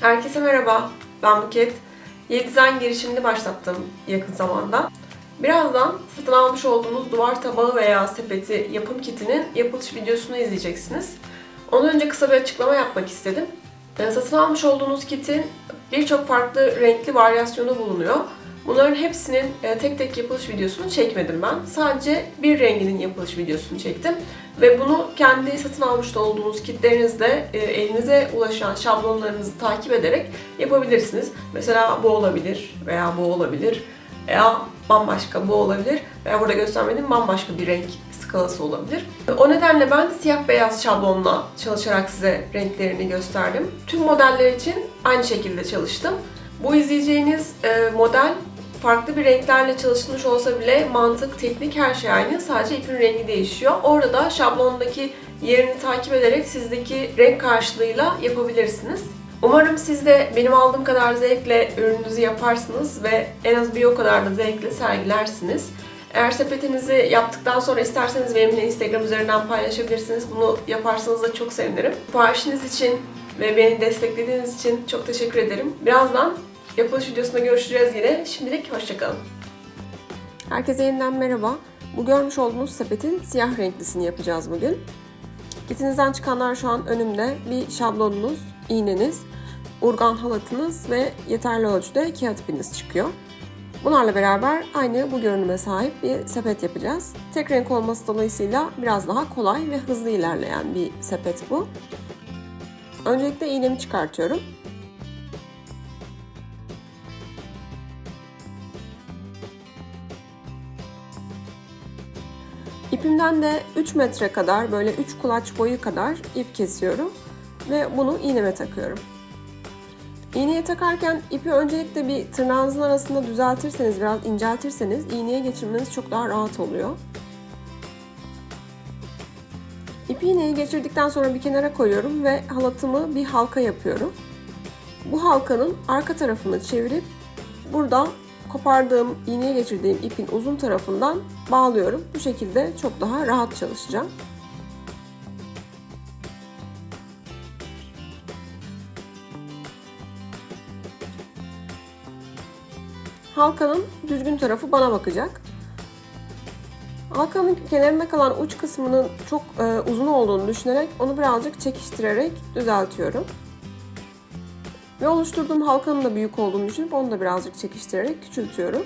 Herkese merhaba, ben Buket. Yedizen girişimini başlattım yakın zamanda. Birazdan satın almış olduğunuz duvar tabağı veya sepeti yapım kitinin yapılış videosunu izleyeceksiniz. Ondan önce kısa bir açıklama yapmak istedim. Ee, Satın almış olduğunuz kitin birçok farklı renkli varyasyonu bulunuyor. Bunların hepsinin e, tek tek yapılış videosunu çekmedim ben. Sadece bir renginin yapılış videosunu çektim. Ve bunu kendi satın almış olduğunuz kitlerinizde e, elinize ulaşan şablonlarınızı takip ederek yapabilirsiniz. Mesela bu olabilir veya bu olabilir veya bambaşka bu olabilir veya burada göstermediğim bambaşka bir renk skalası olabilir. O nedenle ben siyah beyaz şablonla çalışarak size renklerini gösterdim. Tüm modeller için aynı şekilde çalıştım. Bu izleyeceğiniz e, model farklı bir renklerle çalışılmış olsa bile mantık, teknik her şey aynı. Sadece ipin rengi değişiyor. Orada da şablondaki yerini takip ederek sizdeki renk karşılığıyla yapabilirsiniz. Umarım siz de benim aldığım kadar zevkle ürününüzü yaparsınız ve en az bir o kadar da zevkle sergilersiniz. Eğer sepetinizi yaptıktan sonra isterseniz benimle Instagram üzerinden paylaşabilirsiniz. Bunu yaparsanız da çok sevinirim. Siparişiniz için ve beni desteklediğiniz için çok teşekkür ederim. Birazdan yapılış videosunda görüşeceğiz yine. Şimdilik hoşçakalın. Herkese yeniden merhaba. Bu görmüş olduğunuz sepetin siyah renklisini yapacağız bugün. Kitinizden çıkanlar şu an önümde. Bir şablonunuz, iğneniz, urgan halatınız ve yeterli ölçüde kağıt ipiniz çıkıyor. Bunlarla beraber aynı bu görünüme sahip bir sepet yapacağız. Tek renk olması dolayısıyla biraz daha kolay ve hızlı ilerleyen bir sepet bu. Öncelikle iğnemi çıkartıyorum. İpimden de 3 metre kadar böyle 3 kulaç boyu kadar ip kesiyorum ve bunu iğneme takıyorum. İğneye takarken ipi öncelikle bir tırnağınızın arasında düzeltirseniz, biraz inceltirseniz iğneye geçirmeniz çok daha rahat oluyor. İpi iğneyi geçirdikten sonra bir kenara koyuyorum ve halatımı bir halka yapıyorum. Bu halkanın arka tarafını çevirip burada kopardığım, iğneye geçirdiğim ipin uzun tarafından bağlıyorum. Bu şekilde çok daha rahat çalışacağım. Halkanın düzgün tarafı bana bakacak. Halkanın kenarında kalan uç kısmının çok e, uzun olduğunu düşünerek onu birazcık çekiştirerek düzeltiyorum. Ve oluşturduğum halkanın da büyük olduğunu düşünüp onu da birazcık çekiştirerek küçültüyorum.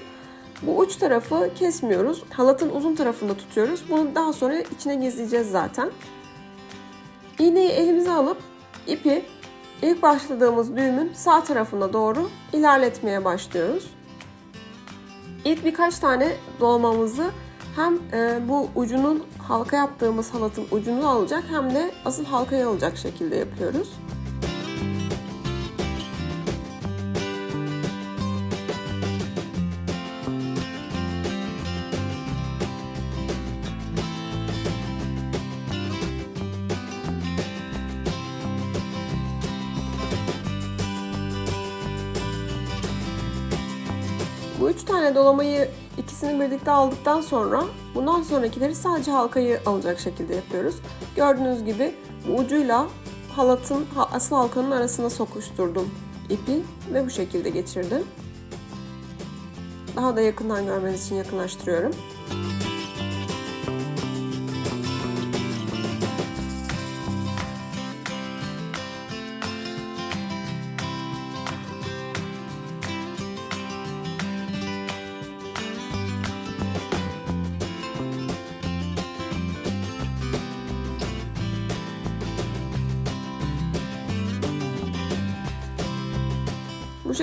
Bu uç tarafı kesmiyoruz. Halatın uzun tarafında tutuyoruz. Bunu daha sonra içine gizleyeceğiz zaten. İğneyi elimize alıp ipi ilk başladığımız düğümün sağ tarafına doğru ilerletmeye başlıyoruz. İlk birkaç tane dolmamızı hem e, bu ucunun halka yaptığımız halatın ucunu alacak hem de asıl halkayı alacak şekilde yapıyoruz. Bu üç tane dolamayı ikisini birlikte aldıktan sonra bundan sonrakileri sadece halkayı alacak şekilde yapıyoruz. Gördüğünüz gibi bu ucuyla halatın asıl halkanın arasına sokuşturdum ipi ve bu şekilde geçirdim. Daha da yakından görmeniz için yakınlaştırıyorum.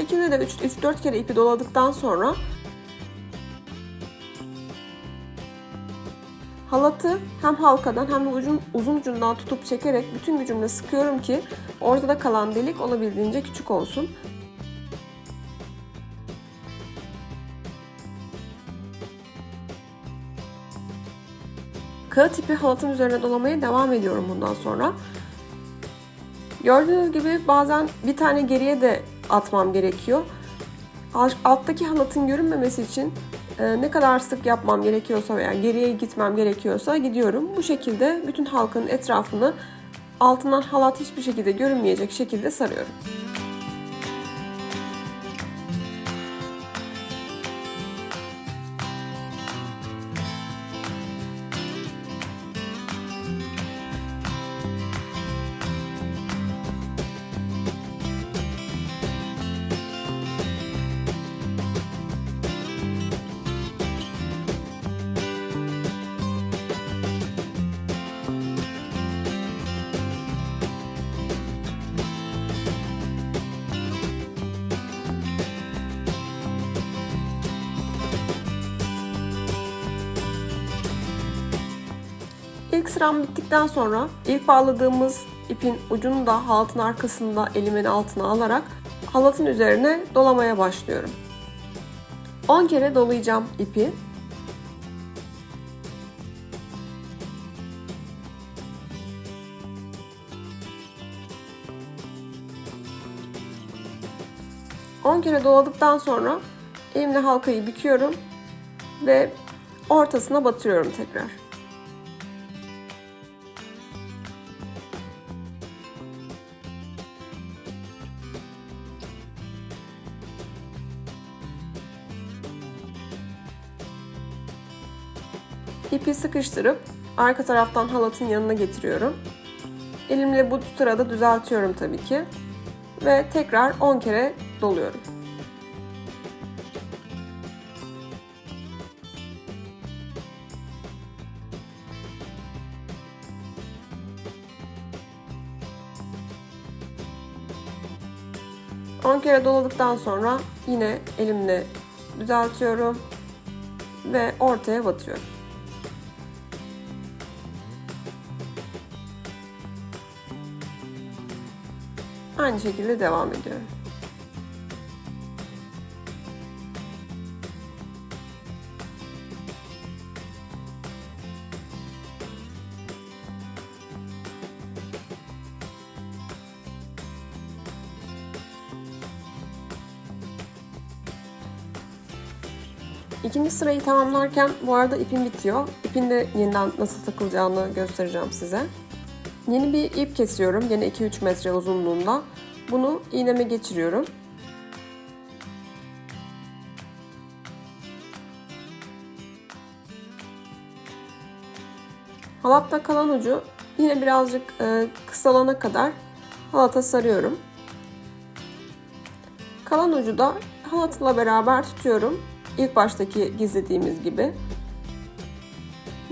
Şekilde de 3-4 kere ipi doladıktan sonra halatı hem halkadan hem de ucun, uzun ucundan tutup çekerek bütün gücümle sıkıyorum ki ortada kalan delik olabildiğince küçük olsun. Kağıt ipi halatın üzerine dolamaya devam ediyorum bundan sonra. Gördüğünüz gibi bazen bir tane geriye de atmam gerekiyor. Alttaki halatın görünmemesi için e, ne kadar sık yapmam gerekiyorsa veya geriye gitmem gerekiyorsa gidiyorum. Bu şekilde bütün halkanın etrafını altından halat hiçbir şekilde görünmeyecek şekilde sarıyorum. İlk sıram bittikten sonra ilk bağladığımız ipin ucunu da halatın arkasında elimin altına alarak halatın üzerine dolamaya başlıyorum. 10 kere dolayacağım ipi. On kere doladıktan sonra elimle halkayı büküyorum ve ortasına batırıyorum tekrar. İpi sıkıştırıp arka taraftan halatın yanına getiriyorum. Elimle bu sırada düzeltiyorum tabii ki. Ve tekrar 10 kere doluyorum. On kere doladıktan sonra yine elimle düzeltiyorum ve ortaya batıyorum. Aynı şekilde devam ediyorum. İkinci sırayı tamamlarken bu arada ipim bitiyor. İpin de yeniden nasıl takılacağını göstereceğim size. Yeni bir ip kesiyorum. Yine 2-3 metre uzunluğunda. Bunu iğneme geçiriyorum. Halatta kalan ucu yine birazcık e, kısalana kadar halata sarıyorum. Kalan ucu da halatla beraber tutuyorum. İlk baştaki gizlediğimiz gibi.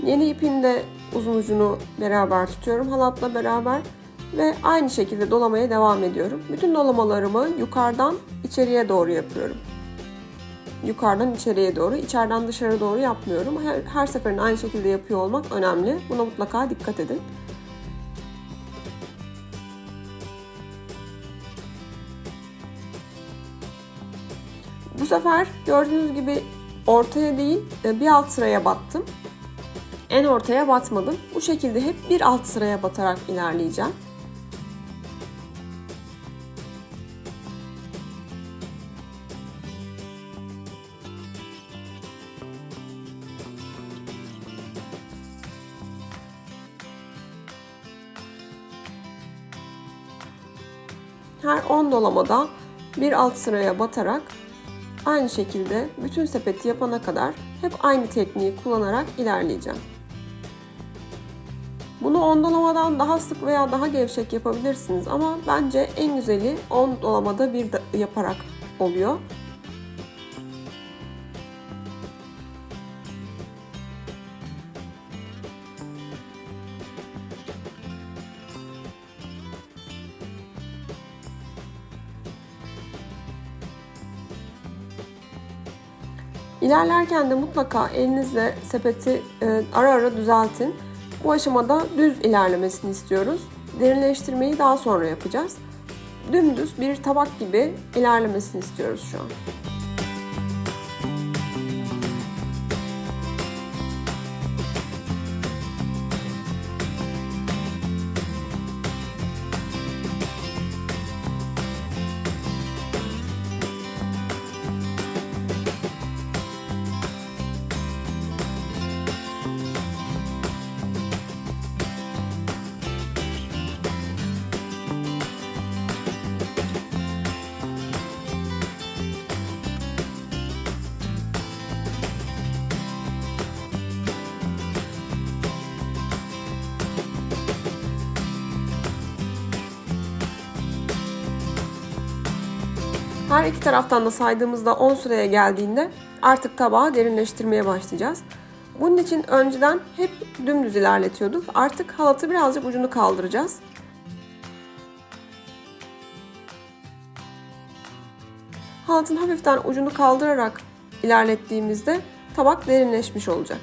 Yeni ipin de uzun ucunu beraber tutuyorum halatla beraber ve aynı şekilde dolamaya devam ediyorum. Bütün dolamalarımı yukarıdan içeriye doğru yapıyorum. Yukarıdan içeriye doğru, içeriden dışarı doğru yapmıyorum. Her, her seferinde aynı şekilde yapıyor olmak önemli. Buna mutlaka dikkat edin. Bu sefer gördüğünüz gibi ortaya değil bir alt sıraya battım. En ortaya batmadım. Bu şekilde hep bir alt sıraya batarak ilerleyeceğim. Her 10 dolamada bir alt sıraya batarak aynı şekilde bütün sepeti yapana kadar hep aynı tekniği kullanarak ilerleyeceğim. Bunu 10 dolamadan daha sık veya daha gevşek yapabilirsiniz ama bence en güzeli 10 dolamada bir yaparak oluyor. İlerlerken de mutlaka elinizle sepeti e, ara ara düzeltin. Bu aşamada düz ilerlemesini istiyoruz. Derinleştirmeyi daha sonra yapacağız. Dümdüz bir tabak gibi ilerlemesini istiyoruz şu an. Her iki taraftan da saydığımızda 10 sıraya geldiğinde artık tabağı derinleştirmeye başlayacağız. Bunun için önceden hep dümdüz ilerletiyorduk. Artık halatı birazcık ucunu kaldıracağız. Halatın hafiften ucunu kaldırarak ilerlettiğimizde tabak derinleşmiş olacak.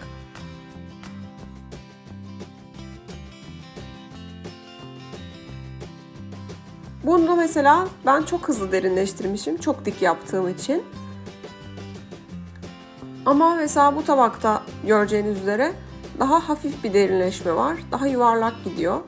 Bunu mesela ben çok hızlı derinleştirmişim. Çok dik yaptığım için. Ama mesela bu tabakta göreceğiniz üzere daha hafif bir derinleşme var. Daha yuvarlak gidiyor.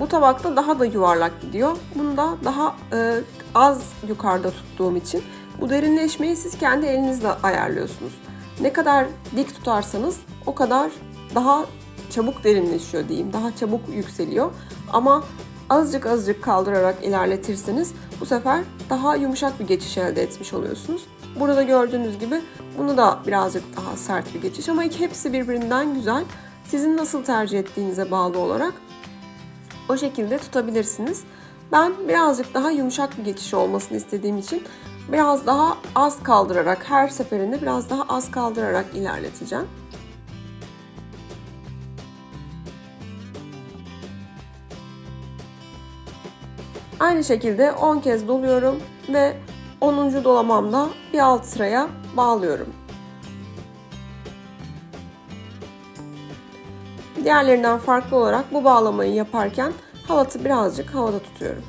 Bu tabakta daha da yuvarlak gidiyor. Bunda daha e, az yukarıda tuttuğum için bu derinleşmeyi siz kendi elinizle ayarlıyorsunuz. Ne kadar dik tutarsanız o kadar daha çabuk derinleşiyor diyeyim. Daha çabuk yükseliyor. Ama azıcık azıcık kaldırarak ilerletirseniz bu sefer daha yumuşak bir geçiş elde etmiş oluyorsunuz. Burada gördüğünüz gibi bunu da birazcık daha sert bir geçiş ama hepsi birbirinden güzel. Sizin nasıl tercih ettiğinize bağlı olarak o şekilde tutabilirsiniz. Ben birazcık daha yumuşak bir geçiş olmasını istediğim için biraz daha az kaldırarak her seferinde biraz daha az kaldırarak ilerleteceğim. Aynı şekilde 10 kez doluyorum ve 10. dolamamda bir alt sıraya bağlıyorum. Diğerlerinden farklı olarak bu bağlamayı yaparken halatı birazcık havada tutuyorum.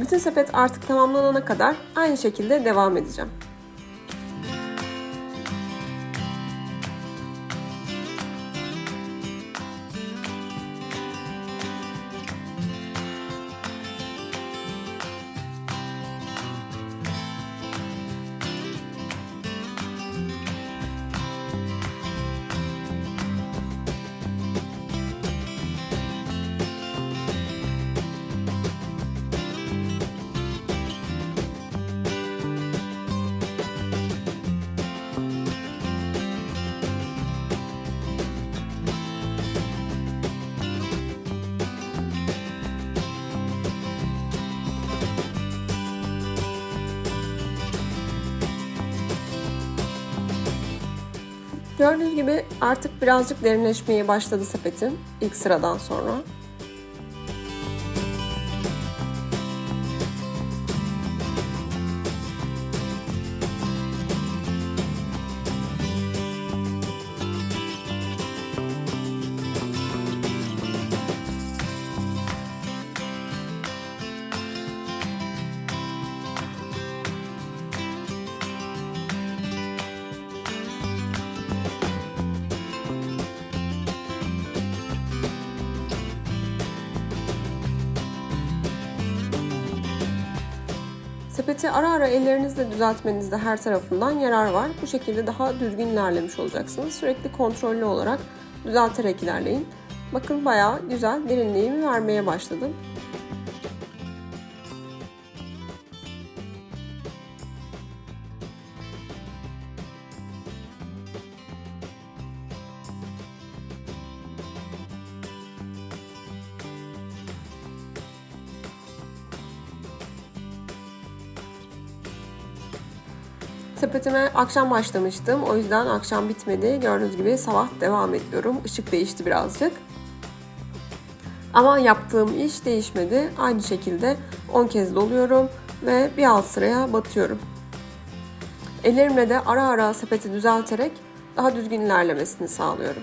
Bütün sepet artık tamamlanana kadar aynı şekilde devam edeceğim. Gördüğünüz gibi artık birazcık derinleşmeye başladı sepetim ilk sıradan sonra. Sepeti ara ara ellerinizle düzeltmenizde her tarafından yarar var. Bu şekilde daha düzgün ilerlemiş olacaksınız. Sürekli kontrollü olarak düzelterek ilerleyin. Bakın bayağı güzel derinliğimi vermeye başladım. Sepetime akşam başlamıştım. O yüzden akşam bitmedi. Gördüğünüz gibi sabah devam ediyorum. Işık değişti birazcık. Ama yaptığım iş değişmedi. Aynı şekilde 10 kez doluyorum ve bir alt sıraya batıyorum. Ellerimle de ara ara sepeti düzelterek daha düzgün ilerlemesini sağlıyorum.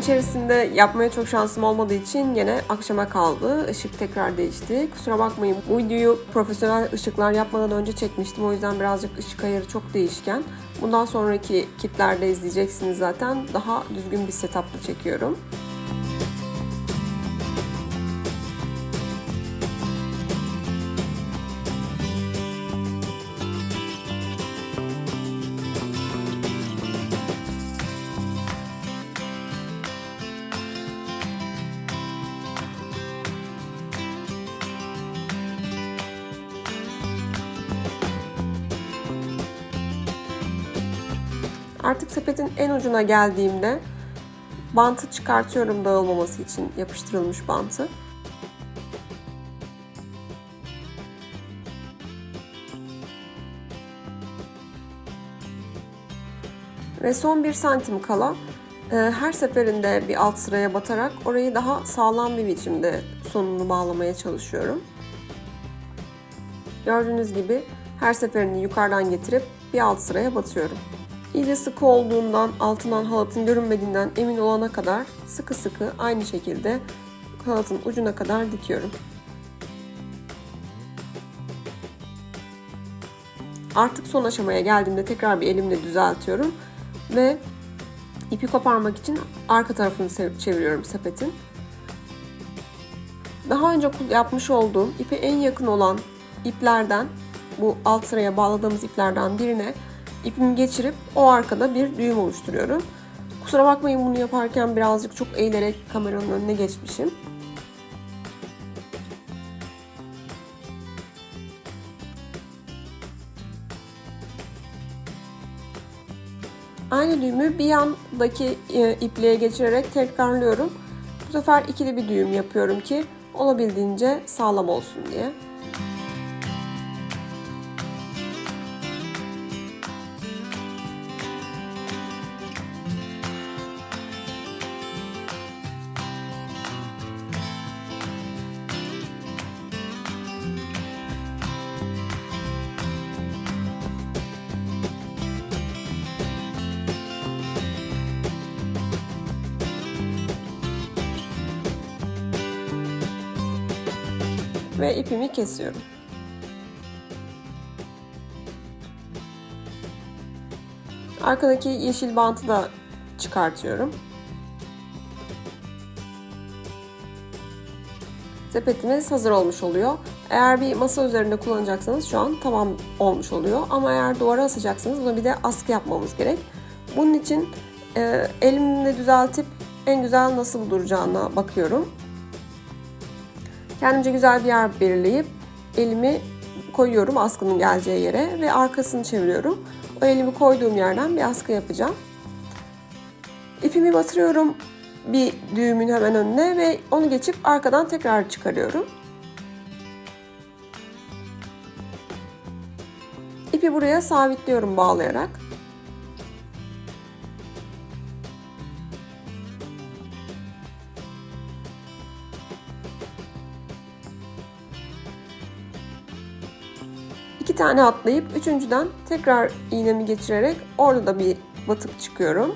Gün içerisinde yapmaya çok şansım olmadığı için yine akşama kaldı. Işık tekrar değişti. Kusura bakmayın bu videoyu profesyonel ışıklar yapmadan önce çekmiştim. O yüzden birazcık ışık ayarı çok değişken. Bundan sonraki kitlerde izleyeceksiniz zaten. Daha düzgün bir setupla çekiyorum. En ucuna geldiğimde bantı çıkartıyorum dağılmaması için yapıştırılmış bantı. Ve son bir santim kala e, her seferinde bir alt sıraya batarak orayı daha sağlam bir biçimde sonunu bağlamaya çalışıyorum. Gördüğünüz gibi her seferinde yukarıdan getirip bir alt sıraya batıyorum. İyice sıkı olduğundan, altından halatın görünmediğinden emin olana kadar sıkı sıkı aynı şekilde halatın ucuna kadar dikiyorum. Artık son aşamaya geldiğimde tekrar bir elimle düzeltiyorum ve ipi koparmak için arka tarafını çeviriyorum sepetin. Daha önce yapmış olduğum ipe en yakın olan iplerden bu alt sıraya bağladığımız iplerden birine ipimi geçirip o arkada bir düğüm oluşturuyorum. Kusura bakmayın bunu yaparken birazcık çok eğilerek kameranın önüne geçmişim. Aynı düğümü bir yandaki e, ipliğe geçirerek tekrarlıyorum. Bu sefer ikili bir düğüm yapıyorum ki olabildiğince sağlam olsun diye. Ve ipimi kesiyorum. Arkadaki yeşil bantı da çıkartıyorum. Sepetimiz hazır olmuş oluyor. Eğer bir masa üzerinde kullanacaksanız şu an tamam olmuş oluyor. Ama eğer duvara asacaksanız buna bir de askı yapmamız gerek. Bunun için e, elimle düzeltip en güzel nasıl duracağına bakıyorum. Kendimce güzel bir yer belirleyip elimi koyuyorum askının geleceği yere ve arkasını çeviriyorum. O elimi koyduğum yerden bir askı yapacağım. İpimi batırıyorum bir düğümün hemen önüne ve onu geçip arkadan tekrar çıkarıyorum. İpi buraya sabitliyorum bağlayarak. Tane atlayıp üçüncüden tekrar iğnemi geçirerek orada da bir batık çıkıyorum.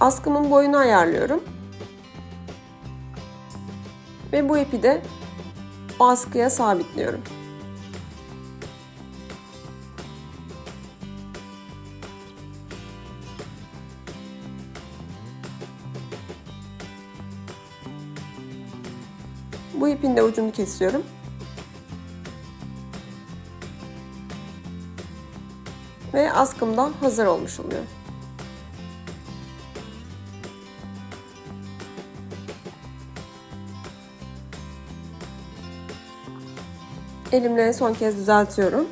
Askımın boyunu ayarlıyorum. Ve bu ipi de o askıya sabitliyorum. Bu ipin de ucunu kesiyorum. Ve askım da hazır olmuş oluyor. Elimle son kez düzeltiyorum.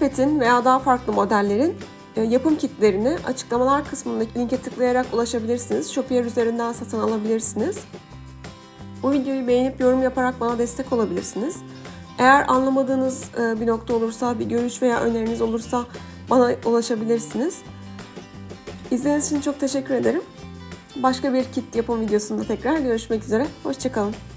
Sepetin veya daha farklı modellerin e, yapım kitlerini açıklamalar kısmındaki linke tıklayarak ulaşabilirsiniz. Shopier üzerinden satın alabilirsiniz. Bu videoyu beğenip yorum yaparak bana destek olabilirsiniz. Eğer anlamadığınız e, bir nokta olursa, bir görüş veya öneriniz olursa bana ulaşabilirsiniz. İzlediğiniz için çok teşekkür ederim. Başka bir kit yapım videosunda tekrar görüşmek üzere. Hoşçakalın.